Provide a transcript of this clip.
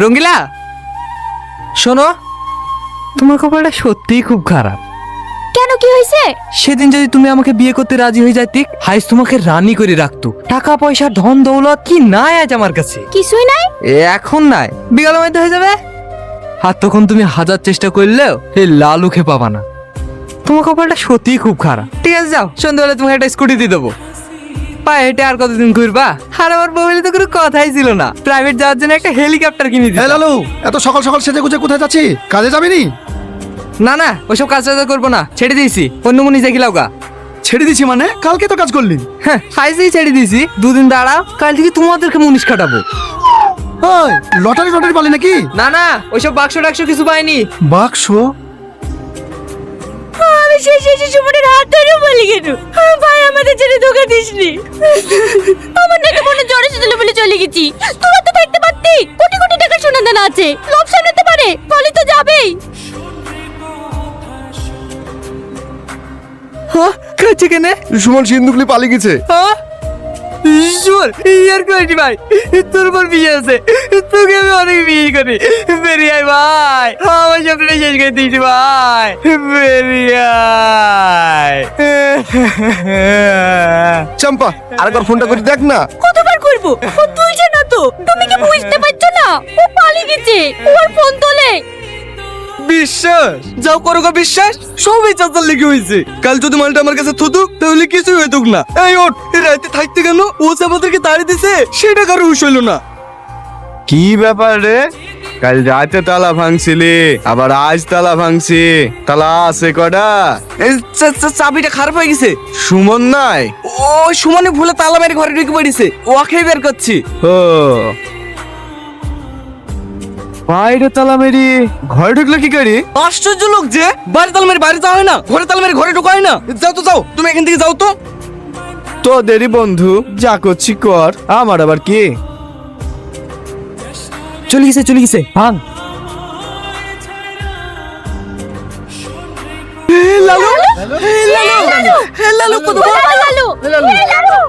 রঙ্গিলা? শোনো তোমার কপালটা সত্যিই খুব খারাপ। কেন কি হয়েছে? সেদিন যদি তুমি আমাকে বিয়ে করতে রাজি হয়ে যাইতি হাইস তোমাকে রানী করে রাখতো। টাকা পয়সা ধন দৌলত কি নাই আজ আমার কাছে? কিছুই নাই? এখন নাই। বিকালের মধ্যে হয়ে যাবে। আর তখন তুমি হাজার চেষ্টা করলেও এই লালুকে পাবা না। তোমার কপালটা সত্যিই খুব খারাপ। ঠিক আছে যাও। সন্ধ্যাবেলা তোমাকে একটা স্কুটি দিয়ে দেবো। পায়ে হেঁটে আর কতদিন ঘুরবা? আর আমার বউয়ের তো কোনো কথাই ছিল না। প্রাইভেট যাওয়ার জন্য একটা হেলিকপ্টার কিনে হ্যাঁ দিই লালু এত সকাল সকাল সেজে গুজে কোথায় যাচ্ছি? কাজে যাবি নি? না না ওইসব কাজ টাজ করব না। ছেড়ে দিয়েছি। অন্য মুনি দেখিলাও গা ছেড়ে দিছি মানে? কালকে তো কাজ করলি। হ্যাঁ আইসেই ছেড়ে দিয়েছি। দুদিন দাঁড়াও কাল থেকে তোমাদেরকে মুনিশ খাটাবো। ওই লটারি লটারি পালি নাকি? না না ওইসব বাক্স টাক্স কিছু পাইনি। বাক্স? আমি সেই শেষে সুমনের হাত ধরে বলি কেন? ভাই আমাদের ছেড়ে ধোকা দিসনি। আমার নাকি মনে জ্বর এসেছিল বলে চলে গেছি। তোরা তো থাকতে পারতি কোটি কোটি টাকা সোনা দানা আছে। লোভ সামলাতে পারে বলি তো যাবেই। হ্যাঁ কাছে কেনে? সুমন সিন্ধুকলি পালিয়ে গেছে। হ্যাঁ ঈশ্বর ইয়ার কোয়ালিটি ভাই। তোর উপর বিয়ে আছে। তোকে আমি অনেক বিয়ে করি। বেরিয়ে আয় ভাই। আমার স্বপ্নটা শেষ করে দিয়েছি ভাই। বেরিয়ে আয়। চাম্পা আরেকবার ফোনটা করে দেখ না। কতবার করব? ও তুলছে না তো। তুমি কি বুঝতে পারছ না? ও পালিয়ে গেছে। ওর ফোন তোলে। বিশ্বাস? যাও করো গো বিশ্বাস। সবই চাচার লেগে হয়েছে। কাল যদি মালটা আমার কাছে থুতুক তাহলে কিছুই হইতুক না। এই ওঠ এই রাতে থাকতে কেন? ও যে আমাদেরকে তাড়ি দিছে সেটা কারও হুশ হইল না। কি ব্যাপার রে? কাল রাতে তালা ভাঙছিলি আবার আজ তালা ভাঙছি। তালা আছে কটা? চাবিটা খারাপ হয়ে গেছে। সুমন নাই? ও সুমনে ভুলে তালা মেরে ঘরে ঢুকে পড়েছে। ওকে বের করছি। ও। বাইরে তালা মেরি। ঘরে ঢুকলো কি করি? আশ্চর্য লোক যে বাইরে তালা মেরে বাইরে যাওয়া হয় না ঘরে তালা মেরে ঘরে ঢোকা হয় না। যাও তো যাও তুমি এখান থেকে যাও তো। তোদেরই বন্ধু যা করছি কর। আমার আবার কি? চলে গেছে চলে গেছে। ভাঙ। লালু লালু লালু লালু লালু লালু।